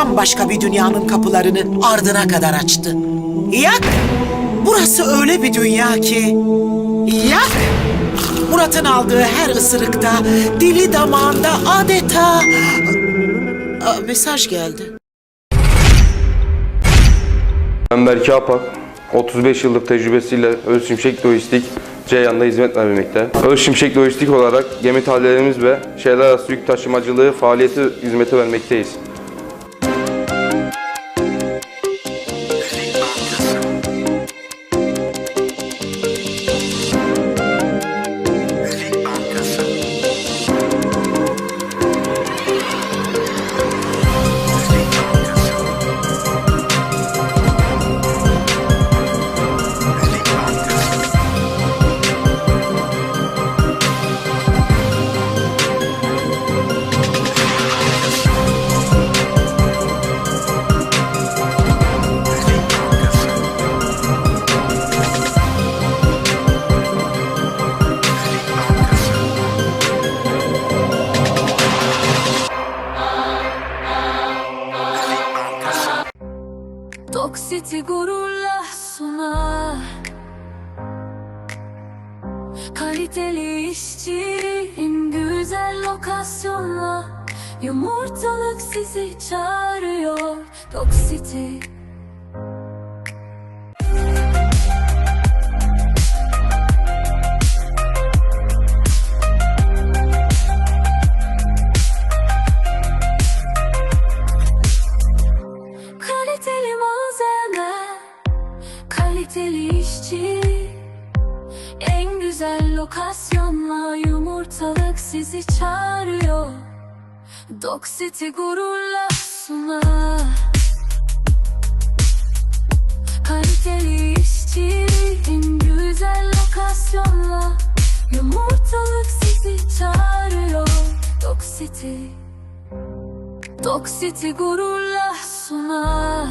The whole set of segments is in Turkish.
bambaşka bir dünyanın kapılarını ardına kadar açtı. Yak! Burası öyle bir dünya ki... Yak! Murat'ın aldığı her ısırıkta, dili damağında adeta... Aa, mesaj geldi. Ben Berke Apak. 35 yıllık tecrübesiyle Öz Şimşek Lojistik Ceyhan'da hizmet vermekte. Öz Şimşek Lojistik olarak gemi tahliyelerimiz ve şehirler arası yük taşımacılığı faaliyeti hizmeti vermekteyiz. City gururla sunar. Kaliteli işçi en güzel lokasyonla Yumurtalık sizi çağırıyor. Dog City gururla sunar Kaliteli işçi En güzel lokasyonla Yumurtalık sizi çağırıyor. Dog City Dog City gururla sunar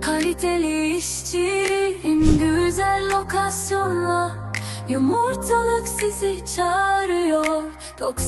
Kaliteli işçi en güzel lokasyonla Yumurtalık sizi çağırıyor. Dog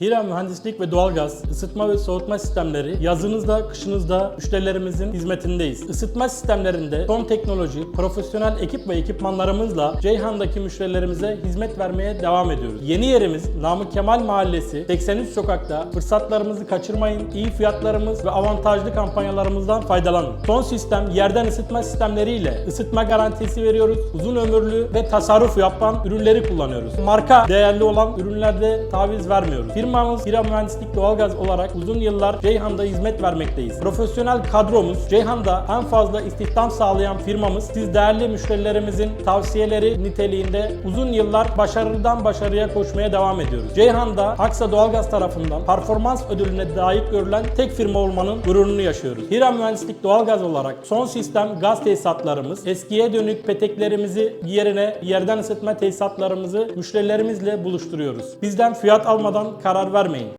Hira Mühendislik ve Doğalgaz, ısıtma ve soğutma sistemleri yazınızda, kışınızda müşterilerimizin hizmetindeyiz. Isıtma sistemlerinde son teknoloji, profesyonel ekip ve ekipmanlarımızla Ceyhan'daki müşterilerimize hizmet vermeye devam ediyoruz. Yeni yerimiz Namık Kemal Mahallesi 83 sokakta. Fırsatlarımızı kaçırmayın. İyi fiyatlarımız ve avantajlı kampanyalarımızdan faydalanın. Son sistem yerden ısıtma sistemleriyle ısıtma garantisi veriyoruz. Uzun ömürlü ve tasarruf yapan ürünleri kullanıyoruz. Marka değerli olan ürünlerde taviz vermiyoruz. Firmamız Hira Mühendislik Doğalgaz olarak uzun yıllar Ceyhan'da hizmet vermekteyiz. Profesyonel kadromuz Ceyhan'da en fazla istihdam sağlayan firmamız. Siz değerli müşterilerimizin tavsiyeleri niteliğinde uzun yıllar başarıdan başarıya koşmaya devam ediyoruz. Ceyhan'da Aksa Doğalgaz tarafından performans ödülüne layık görülen tek firma olmanın gururunu yaşıyoruz. Hira Mühendislik Doğalgaz olarak son sistem gaz tesisatlarımız, eskiye dönük peteklerimizi yerine yerden ısıtma tesisatlarımızı müşterilerimizle buluşturuyoruz. Bizden fiyat almadan karar vermeyin.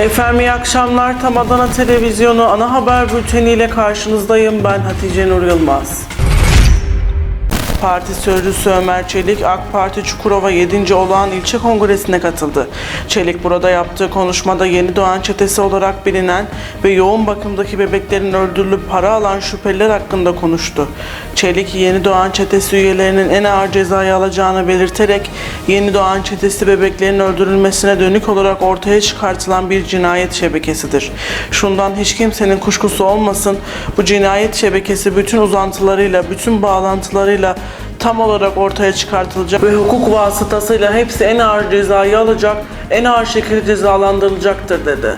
Efendim iyi akşamlar. Tam Adana Televizyonu ana haber bülteniyle karşınızdayım. Ben Hatice Nur Yılmaz. Parti Sözcüsü Ömer Çelik, AK Parti Çukurova 7. Olağan İlçe Kongresi'ne katıldı. Çelik burada yaptığı konuşmada yeni doğan çetesi olarak bilinen ve yoğun bakımdaki bebeklerin öldürülüp para alan şüpheliler hakkında konuştu. Çelik, yeni doğan çetesi üyelerinin en ağır cezayı alacağını belirterek yeni doğan çetesi bebeklerin öldürülmesine dönük olarak ortaya çıkartılan bir cinayet şebekesidir. Şundan hiç kimsenin kuşkusu olmasın, bu cinayet şebekesi bütün uzantılarıyla, bütün bağlantılarıyla tam olarak ortaya çıkartılacak ve hukuk vasıtasıyla hepsi en ağır cezayı alacak, en ağır şekilde cezalandırılacaktır dedi.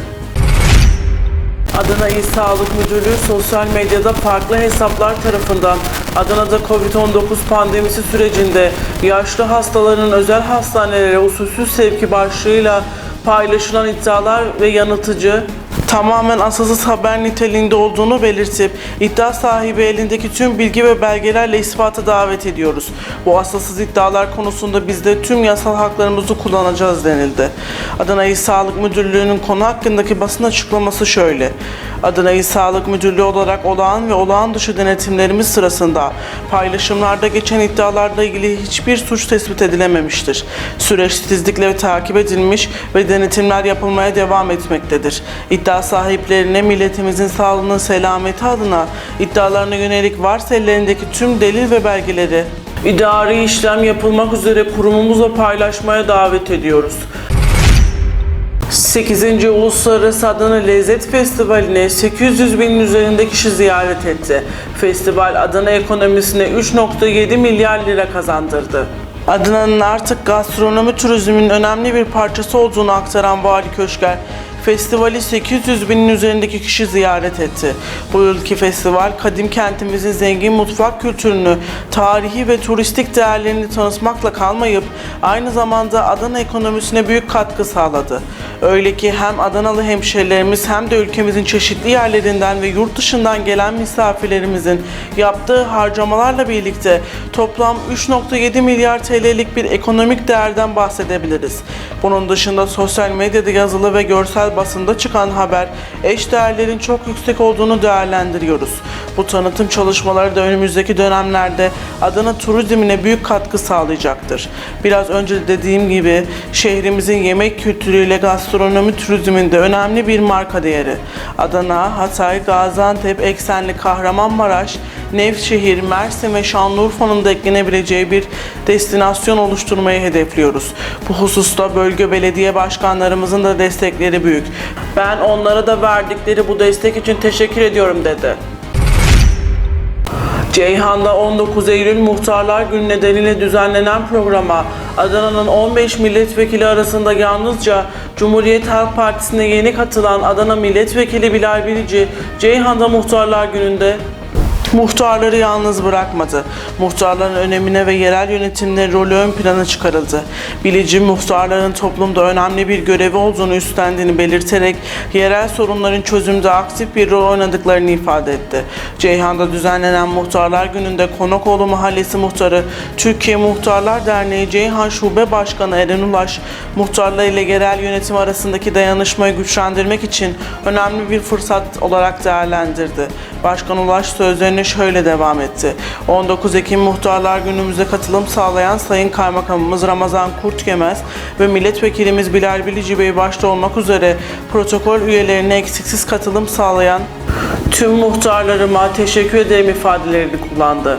Adana İl Sağlık Müdürlüğü sosyal medyada farklı hesaplar tarafından Adana'da Covid-19 pandemisi sürecinde yaşlı hastaların özel hastanelere usulsüz sevki başlığıyla paylaşılan iddialar ve yanıltıcı, tamamen asılsız haber niteliğinde olduğunu belirtip iddia sahibi elindeki tüm bilgi ve belgelerle ispata davet ediyoruz. Bu asılsız iddialar konusunda biz de tüm yasal haklarımızı kullanacağız denildi. Adana İl Sağlık Müdürlüğü'nün konu hakkındaki basın açıklaması şöyle. Adana İl Sağlık Müdürlüğü olarak olağan ve olağan dışı denetimlerimiz sırasında paylaşımlarda geçen iddialarla ilgili hiçbir suç tespit edilememiştir. Süreç titizlikle takip edilmiş ve denetimler yapılmaya devam etmektedir. İddia sahiplerine milletimizin sağlığının selameti adına iddialarına yönelik varsa ellerindeki tüm delil ve belgeleri idari işlem yapılmak üzere kurumumuzla paylaşmaya davet ediyoruz. 8. Uluslararası Adana Lezzet Festivali'ne 800 binin üzerinde kişi ziyaret etti. Festival Adana ekonomisine 3.7 milyar lira kazandırdı. Adana'nın artık gastronomi turizminin önemli bir parçası olduğunu aktaran Vali Köşker, Festivali 800 binin üzerindeki kişi ziyaret etti. Bu yılki festival kadim kentimizin zengin mutfak kültürünü, tarihi ve turistik değerlerini tanıtmakla kalmayıp aynı zamanda Adana ekonomisine büyük katkı sağladı. Öyle ki hem Adanalı hemşehrilerimiz hem de ülkemizin çeşitli yerlerinden ve yurt dışından gelen misafirlerimizin yaptığı harcamalarla birlikte toplam 3.7 milyar TL'lik bir ekonomik değerden bahsedebiliriz. Bunun dışında sosyal medyada yazılı ve görsel basında çıkan haber eş değerlerin çok yüksek olduğunu değerlendiriyoruz. Bu tanıtım çalışmaları da önümüzdeki dönemlerde Adana turizmine büyük katkı sağlayacaktır. Biraz önce de dediğim gibi şehrimizin yemek kültürüyle gastronomi turizminde önemli bir marka değeri. Adana, Hatay, Gaziantep, Eksenli, Kahramanmaraş, Nevşehir, Mersin ve Şanlıurfa'nın da eklenebileceği bir destinasyon oluşturmayı hedefliyoruz. Bu hususta bölge belediye başkanlarımızın da destekleri büyük. Ben onlara da verdikleri bu destek için teşekkür ediyorum dedi. Ceyhan'da 19 Eylül Muhtarlar Günü nedeniyle düzenlenen programa Adana'nın 15 milletvekili arasında yalnızca Cumhuriyet Halk Partisi'ne yeni katılan Adana Milletvekili Bilal Bilici, Ceyhan'da Muhtarlar Günü'nde Muhtarları yalnız bırakmadı. Muhtarların önemine ve yerel yönetimlerin rolü ön plana çıkarıldı. Bilici muhtarların toplumda önemli bir görevi olduğunu üstlendiğini belirterek yerel sorunların çözümde aktif bir rol oynadıklarını ifade etti. Ceyhan'da düzenlenen Muhtarlar Günü'nde Konakoğlu Mahallesi Muhtarı, Türkiye Muhtarlar Derneği Ceyhan Şube Başkanı Eren Ulaş, muhtarlar ile yerel yönetim arasındaki dayanışmayı güçlendirmek için önemli bir fırsat olarak değerlendirdi. Başkan Ulaş sözlerine şöyle devam etti. 19 Ekim Muhtarlar Günümüze katılım sağlayan Sayın Kaymakamımız Ramazan Kurtgemez ve Milletvekilimiz Bilal Bilici Bey başta olmak üzere protokol üyelerine eksiksiz katılım sağlayan tüm muhtarlarıma teşekkür ederim ifadelerini kullandı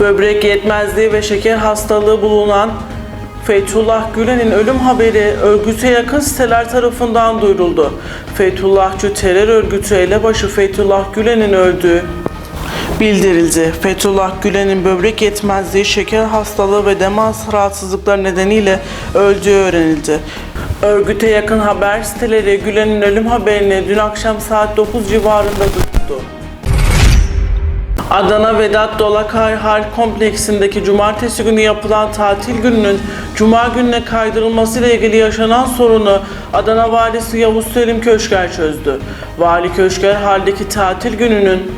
böbrek yetmezliği ve şeker hastalığı bulunan Fethullah Gülen'in ölüm haberi örgüte yakın siteler tarafından duyuruldu. Fethullahçı terör örgütü elebaşı Fethullah Gülen'in öldüğü bildirildi. Fethullah Gülen'in böbrek yetmezliği, şeker hastalığı ve demans rahatsızlıkları nedeniyle öldüğü öğrenildi. Örgüte yakın haber siteleri Gülen'in ölüm haberini dün akşam saat 9 civarında duyurdu. Adana Vedat Dolakay Harp Kompleksindeki cumartesi günü yapılan tatil gününün cuma gününe kaydırılmasıyla ilgili yaşanan sorunu Adana Valisi Yavuz Selim Köşker çözdü. Vali Köşker haldeki tatil gününün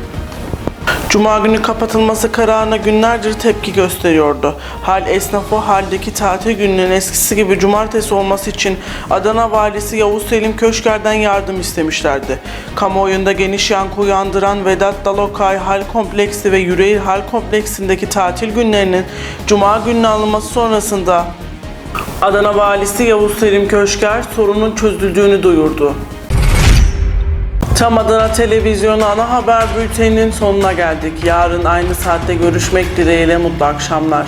Cuma günü kapatılması kararına günlerdir tepki gösteriyordu. Hal esnafı haldeki tatil gününün eskisi gibi cumartesi olması için Adana valisi Yavuz Selim Köşker'den yardım istemişlerdi. Kamuoyunda geniş yankı uyandıran Vedat Dalokay Hal Kompleksi ve Yüreğir Hal Kompleksindeki tatil günlerinin Cuma gününe alınması sonrasında Adana valisi Yavuz Selim Köşker sorunun çözüldüğünü duyurdu. Tam Adana Televizyonu ana haber bülteninin sonuna geldik. Yarın aynı saatte görüşmek dileğiyle mutlu akşamlar.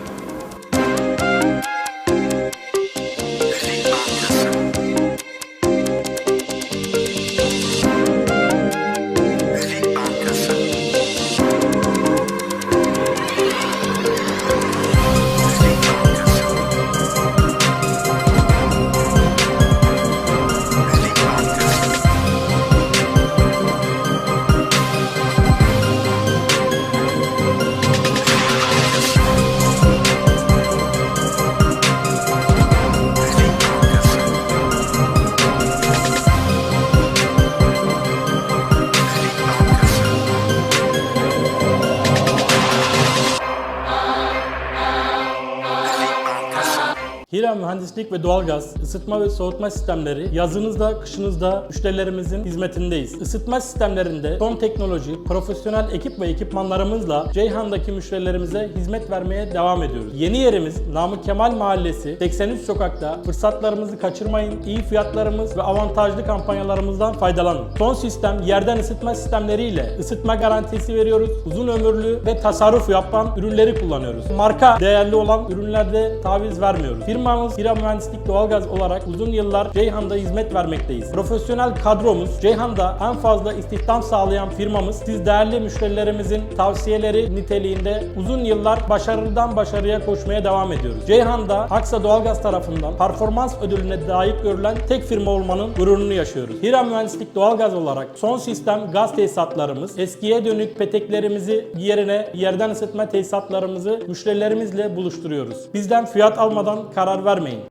Hira Mühendislik ve Doğalgaz, ısıtma ve soğutma sistemleri yazınızda, kışınızda müşterilerimizin hizmetindeyiz. Isıtma sistemlerinde son teknoloji, profesyonel ekip ve ekipmanlarımızla Ceyhan'daki müşterilerimize hizmet vermeye devam ediyoruz. Yeni yerimiz Namık Kemal Mahallesi 83 sokakta. Fırsatlarımızı kaçırmayın. İyi fiyatlarımız ve avantajlı kampanyalarımızdan faydalanın. Son sistem yerden ısıtma sistemleriyle ısıtma garantisi veriyoruz. Uzun ömürlü ve tasarruf yapan ürünleri kullanıyoruz. Marka değerli olan ürünlerde taviz vermiyoruz. Firmamız Hira Mühendislik Doğalgaz olarak uzun yıllar Ceyhan'da hizmet vermekteyiz. Profesyonel kadromuz Ceyhan'da en fazla istihdam sağlayan firmamız. Siz değerli müşterilerimizin tavsiyeleri niteliğinde uzun yıllar başarıdan başarıya koşmaya devam ediyoruz. Ceyhan'da Aksa Doğalgaz tarafından performans ödülüne layık görülen tek firma olmanın gururunu yaşıyoruz. Hira Mühendislik Doğalgaz olarak son sistem gaz tesisatlarımız, eskiye dönük peteklerimizi yerine yerden ısıtma tesisatlarımızı müşterilerimizle buluşturuyoruz. Bizden fiyat almadan karar vermeyin.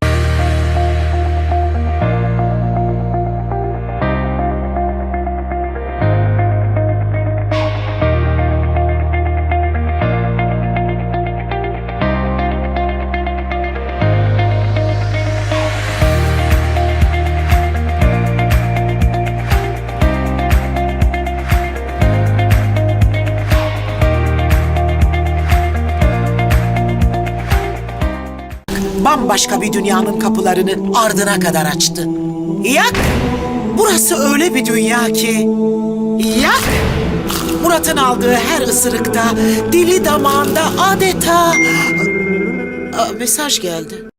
Bambaşka bir dünyanın kapılarını ardına kadar açtı. Yak! Burası öyle bir dünya ki... Yak! Murat'ın aldığı her ısırıkta, dili damağında adeta... Mesaj geldi.